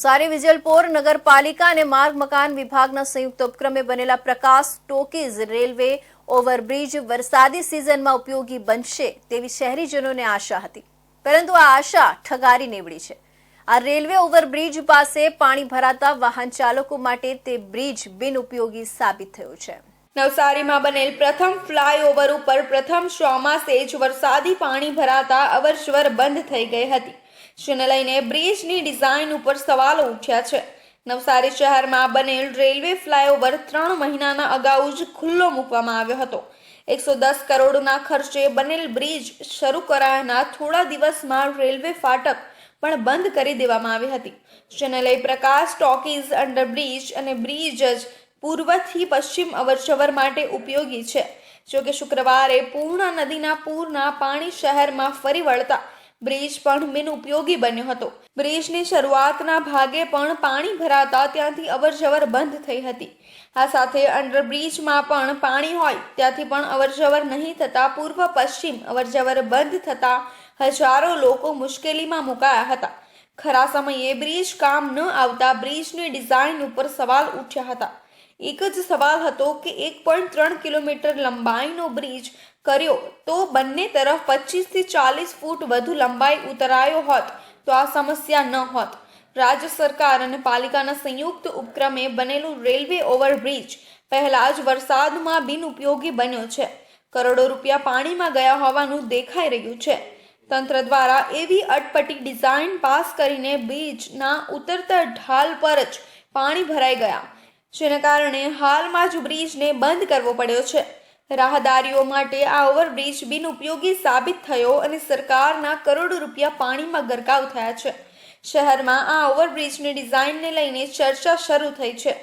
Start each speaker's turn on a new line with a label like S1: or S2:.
S1: સારી વિજલપોર નગરપાલિકા અને માર્ગ મકાન વિભાગના સંયુક્ત ઉપક્રમે બનેલા પ્રકાશ ટોકીઝ રેલવે ઓવરબ્રિજ વરસાદી સિઝનમાં ઉપયોગી બનશે તેવી શહેરીજનોને આશા હતી. પરંતુ આ આશા ઠગારી નીવડી છે. આ રેલવે ઓવરબ્રિજ પાસે પાણી ભરાતા વાહન ચાલકો માટે તે બ્રિજ બિનઉપયોગી સાબિત થયું છે.
S2: નવસારીમાં બનેલ પ્રથમ ફ્લાયઓવર ઉપર પ્રથમ ચોમાસે જ વરસાદી પાણી ભરાતા અવરજવર બંધ થઈ ગઈ હતી. જેને લઈને બ્રિજની ડિઝાઇન ઉપર સવાલો ઉઠ્યા છે. નવસારી શહેરમાં બનેલ રેલવે ફ્લાયઓવર ત્રણ મહિનાના અગાઉ જ ખુલ્લો મૂકવામાં આવ્યો હતો. એકસો દસ કરોડના ખર્ચે બનેલ બ્રિજ શરૂ કરાયાના થોડા દિવસમાં રેલવે ફાટક પણ બંધ કરી દેવામાં આવી હતી. જેને લઈ પ્રકાશ, ટોકીઝ, અંડરબ્રિજ અને બ્રિજ જ પૂર્વથી પશ્ચિમ અવરજવર માટે ઉપયોગી છે. જોકે શુક્રવારે પૂર્ણા નદીના પૂરના પાણી શહેરમાં ફરી વળતા બ્રિજ પણ બિનઉપયોગી બન્યો હતો. બ્રિજની શરૂઆતના ભાગે પણ પાણી ભરાતા ત્યાંથી અવરજવર બંધ થઈ હતી. આ સાથે અંડરબ્રિજમાં પણ પાણી હોય ત્યાંથી પણ અવરજવર નહીં થતાં પૂર્વ પશ્ચિમ અવરજવર બંધ થતાં હજારો લોકો મુશ્કેલીમાં મુકાયા હતા. ખરા સમયે બ્રિજ કામ ન આવતા બ્રિજની ડિઝાઇન ઉપર સવાલ ઉઠ્યા હતા. એક જ સવાલ હતો કે એક પોઈન્ટ ત્રણ કિલોમીટર લંબાઈનો બ્રિજ કર્યો તો બંને તરફ પચીસથી ચાલીસ ફૂટ વધુ લંબાઈ ઉતરાયો હોત તો આ સમસ્યા ન હોત. રાજ્ય સરકાર અને પાલિકાના સંયુક્ત ઉપક્રમે બનેલું રેલવે ઓવરબ્રિજ પહેલા જ વરસાદમાં બિનઉપયોગી બન્યો છે. કરોડો રૂપિયા પાણીમાં ગયા હોવાનું દેખાઈ રહ્યું છે. તંત્ર દ્વારા એવી અટપટી ડિઝાઇન પાસ કરીને બ્રિજના ઉતરતા ઢાલ પર જ પાણી ભરાઈ ગયા. જેને કારણે હાલમાં જ બ્રિજને બંધ કરવો પડ્યો છે. રાહદારીઓ માટે આ ઓવરબ્રિજ બિનઉપયોગી સાબિત થયો અને સરકારના કરોડો રૂપિયા પાણીમાં ગરકાવ થયા છે. શહેરમાં આ ઓવરબ્રિજની ડિઝાઇનને લઈને ચર્ચા શરૂ થઈ છે.